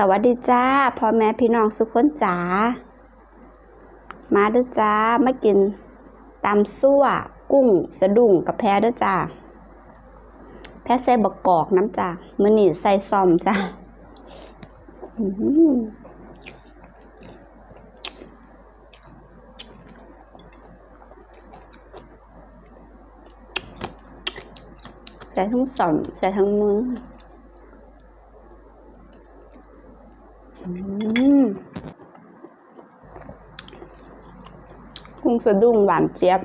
สวัสดีจ้าพ่อแม่พี่น้องสุขคนจ๋ามาด้อจ้ามากินตำซั่ว กุ้ง สะดุ้งกับแพรเด้อจ้าแพรใส่บักอกน้ำจ้ามื้อนี้ใส่ซอมจ้าใส่ทั้งสอมใส่ทั้งมือม กุ้งสะดุ้งหวานเจี๊ยบ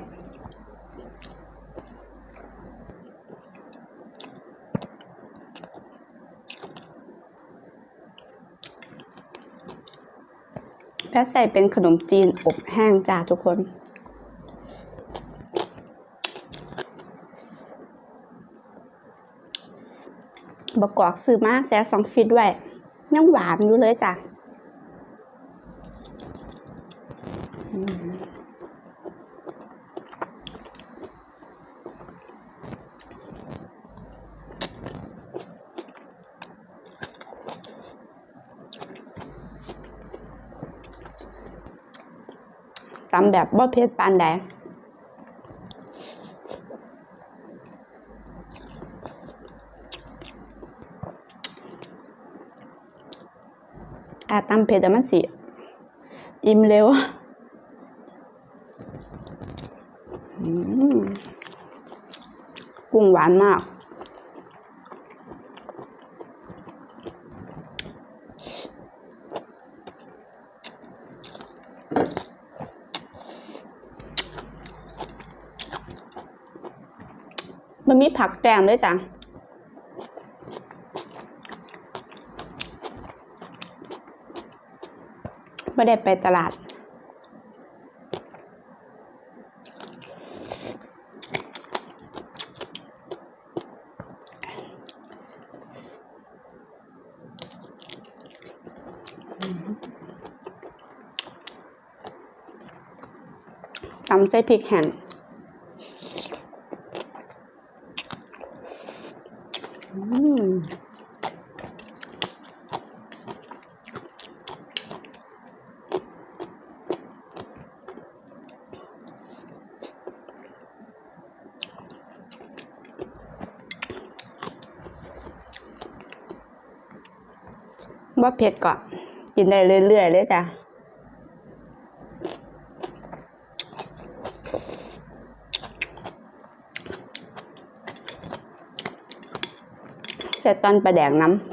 แล้วใส่เป็นขนมจีนอบแห้งจ้าทุกคนบกกอกซื้อมาแซ่สองฟิตไว้ยังหวานอยู่เลยจ้ะ ตำแบบบ่เผ็ดปานใดอาตำเผ็ดแต่มันสิ อิ่มเร็วอืมกุ้งหวานมาก มันมีผักแกมด้วยจ้ะไม่ได้ไปตลาด ตำใส่พริกแห้งอืม ว่าเผ็ดก่อนกินได้เรื่อยๆเลยจ้ะเสร็จตอนปลาแดงน้ำ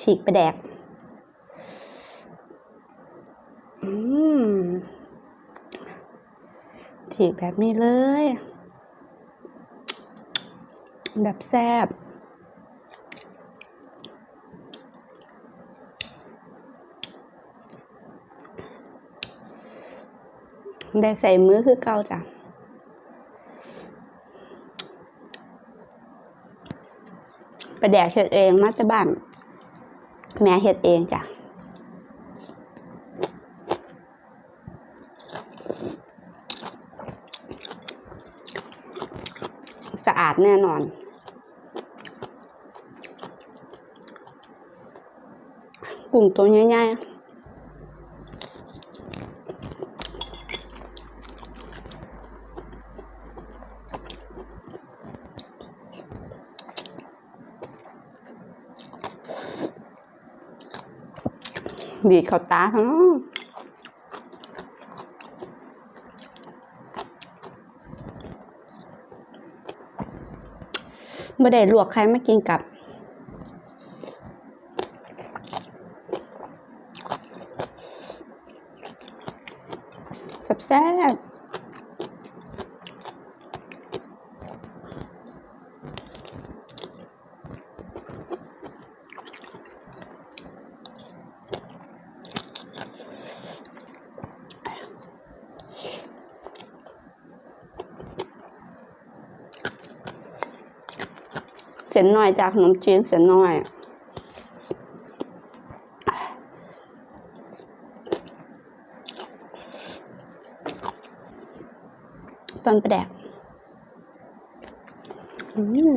ฉีกปลาแดก ฉีกแบบนี้เลย แบบแซ่บได้ใส่มือคือเก่าจ้ะไปแดกเห็ดเองมาแต่บ้าน แม่เห็ดเองจ้ะสะอาดแน่นอน กุ้งตัวใหญ่ๆดีเขาตาทั้งไม่ได้ลวกใครไมากินกับ สับแซ่บเส้นหน้อยจากขนมจีนเส้นหน้อย ต อนประแดกอืม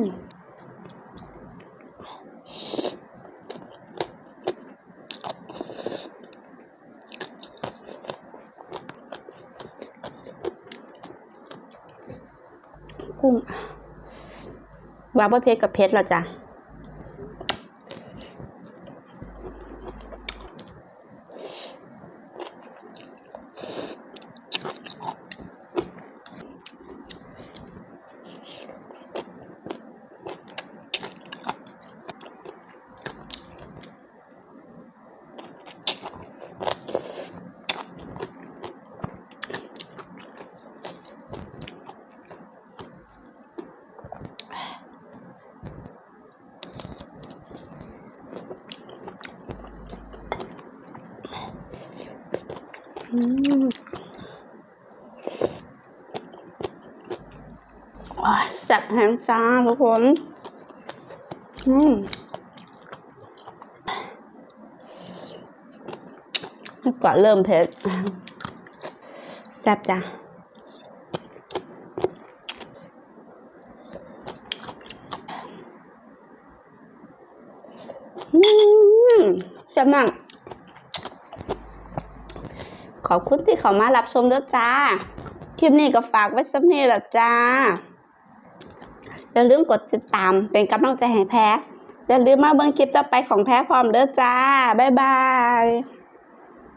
กุ้งว่าบ่าเพชรกับเพชรเราจ้ะ แซ่บแฮมจ้าทุกคน อืมก่อนเริ่มเผ็ดแซ่บจ้ะอืมแซ่บมาก ขอบคุณที่เขามารับชมด้วยจ้า คลิปนี้ก็ฝากไว้สักนี้ละจ้า อย่าลืมกดติดตามเป็นกำลังใจให้แพ้ อย่าลืมมาเบิ่งคลิปต่อไปของแพ้พร้อมเด้อจ้า บ๊ายบาย